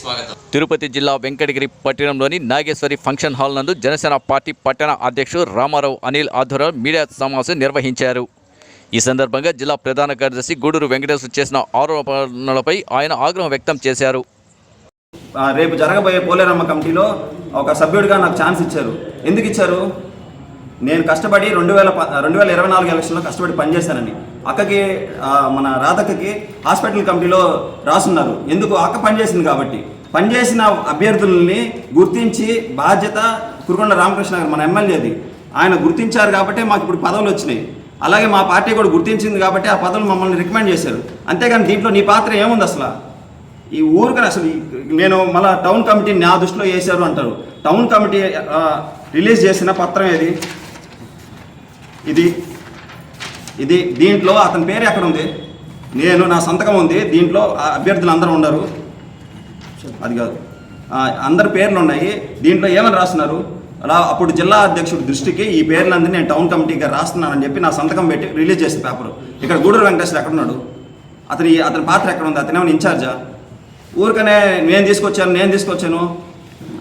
స్వాగతం. తిరుపతి జిల్లా వెంకటగిరి పట్టణంలోని నాగేశ్వరి ఫంక్షన్ హాల్ నందు జనసేన పార్టీ పట్టణ అధ్యక్షుడు రామారావు అనిల్ ఆధ్వర్యంలో మీడియా సమావేశం నిర్వహించారు. ఈ సందర్భంగా జిల్లా ప్రధాన కార్యదర్శి గూడూరు వెంకటేశ్వర చేసిన ఆరోపణలపై ఆయన ఆగ్రహం వ్యక్తం చేశారు. రేపు జరగబోయే పోలేరమ్మ కమిటీలో ఒక సభ్యుడిగా నాకు ఛాన్స్ ఇచ్చారు. ఎందుకు ఇచ్చారు? నేను కష్టపడి రెండు వేల ప- రెండు వేల ఇరవై నాలుగు ఎలక్షన్లో కష్టపడి పనిచేశానని. అక్కకి మన రాధక్కకి హాస్పిటల్ కమిటీలో రాసున్నారు. ఎందుకు? అక్క పనిచేసింది కాబట్టి. పనిచేసిన అభ్యర్థుల్ని గుర్తించి బాధ్యత కురుకొండ రామకృష్ణ గారు మన ఎమ్మెల్యేది. ఆయన గుర్తించారు కాబట్టి మాకు ఇప్పుడు పదవులు వచ్చినాయి. అలాగే మా పార్టీ కూడా గుర్తించింది కాబట్టి ఆ పదవులు మమ్మల్ని రికమెండ్ చేశారు. అంతేగాని దీంట్లో నీ పాత్ర ఏముంది అసలు? ఈ ఊరికి అసలు నేను మళ్ళీ టౌన్ కమిటీ నా దృష్టిలో వేశారు అంటారు. టౌన్ కమిటీ రిలీజ్ చేసిన పత్రం ఏది? ఇది ఇది దీంట్లో అతని పేరు ఎక్కడ ఉంది నేను నా సంతకం ఉంది దీంట్లో ఆ అభ్యర్థులు అందరూ ఉన్నారు అది కాదు. అందరి పేర్లు ఉన్నాయి. దీంట్లో ఏమని రాస్తున్నారు? అలా అప్పుడు జిల్లా అధ్యక్షుడి దృష్టికి ఈ పేర్లందరూ నేను టౌన్ కమిటీగా రాస్తున్నానని చెప్పి నా సంతకం పెట్టి రిలీజ్ చేసిన పేపర్. ఇక్కడ గూడూరు వెంకటేశ్వర ఎక్కడున్నాడు? అతని అతని పాత్ర ఎక్కడ ఉంది అతనేమో ఇన్ఛార్జా? ఊరికనే నేను తీసుకొచ్చాను నేను తీసుకొచ్చాను.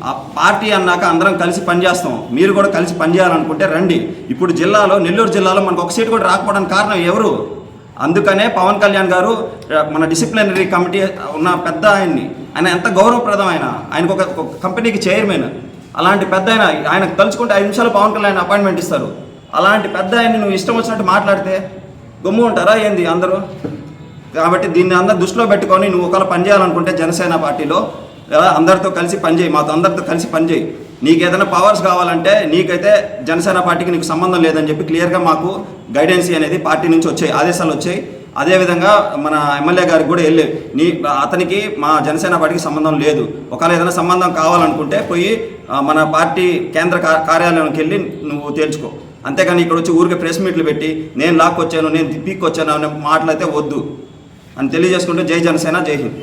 ఆ పార్టీ అన్నాక అందరం కలిసి పనిచేస్తాం మీరు కూడా కలిసి పనిచేయాలనుకుంటే రండి. ఇప్పుడు జిల్లాలో నెల్లూరు జిల్లాలో మనకు ఒక సీటు కూడా రాకపోవడానికి కారణం ఎవరు? అందుకనే పవన్ కళ్యాణ్ గారు మన డిసిప్లినరీ కమిటీ ఉన్న పెద్ద ఆయన్ని ఆయన ఎంత గౌరవప్రదం ఆయన? ఆయనకు ఒక కంపెనీకి చైర్మన్ అలాంటి పెద్ద ఆయన ఆయనకు తలుచుకుంటే ఐదు నిమిషాలు పవన్ కళ్యాణ్ అపాయింట్మెంట్ ఇస్తారు. అలాంటి పెద్ద ఆయన నువ్వు ఇష్టం వచ్చినట్టు మాట్లాడితే గమ్ము ఉంటారా ఏంది అందరూ? కాబట్టి దీన్ని అందరూ దృష్టిలో పెట్టుకొని నువ్వు ఒకవేళ పనిచేయాలనుకుంటే జనసేన పార్టీలో అందరితో కలిసి పనిచేయి మాతో అందరితో కలిసి పనిచేయి నీకు ఏదైనా పవర్స్ కావాలంటే నీకైతే జనసేన పార్టీకి నీకు సంబంధం లేదని చెప్పి క్లియర్గా మాకు గైడెన్సీ అనేది పార్టీ నుంచి వచ్చాయి. ఆదేశాలు వచ్చాయి. అదేవిధంగా మన ఎమ్మెల్యే గారికి కూడా వెళ్ళి నీ అతనికి మా జనసేన పార్టీకి సంబంధం లేదు. ఒకవేళ ఏదైనా సంబంధం కావాలనుకుంటే పోయి మన పార్టీ కేంద్ర కా- కార్యాలయానికి వెళ్ళి నువ్వు తేల్చుకో. అంతేగాని ఇక్కడ వచ్చి ఊరికే ప్రెస్ మీట్లు పెట్టి నేను లాక్కొచ్చాను నేను పీక్కొచ్చాను అనే మాటలైతే వద్దు. అని తెలియజేసుకుంటే జై జనసేన జై హింద్.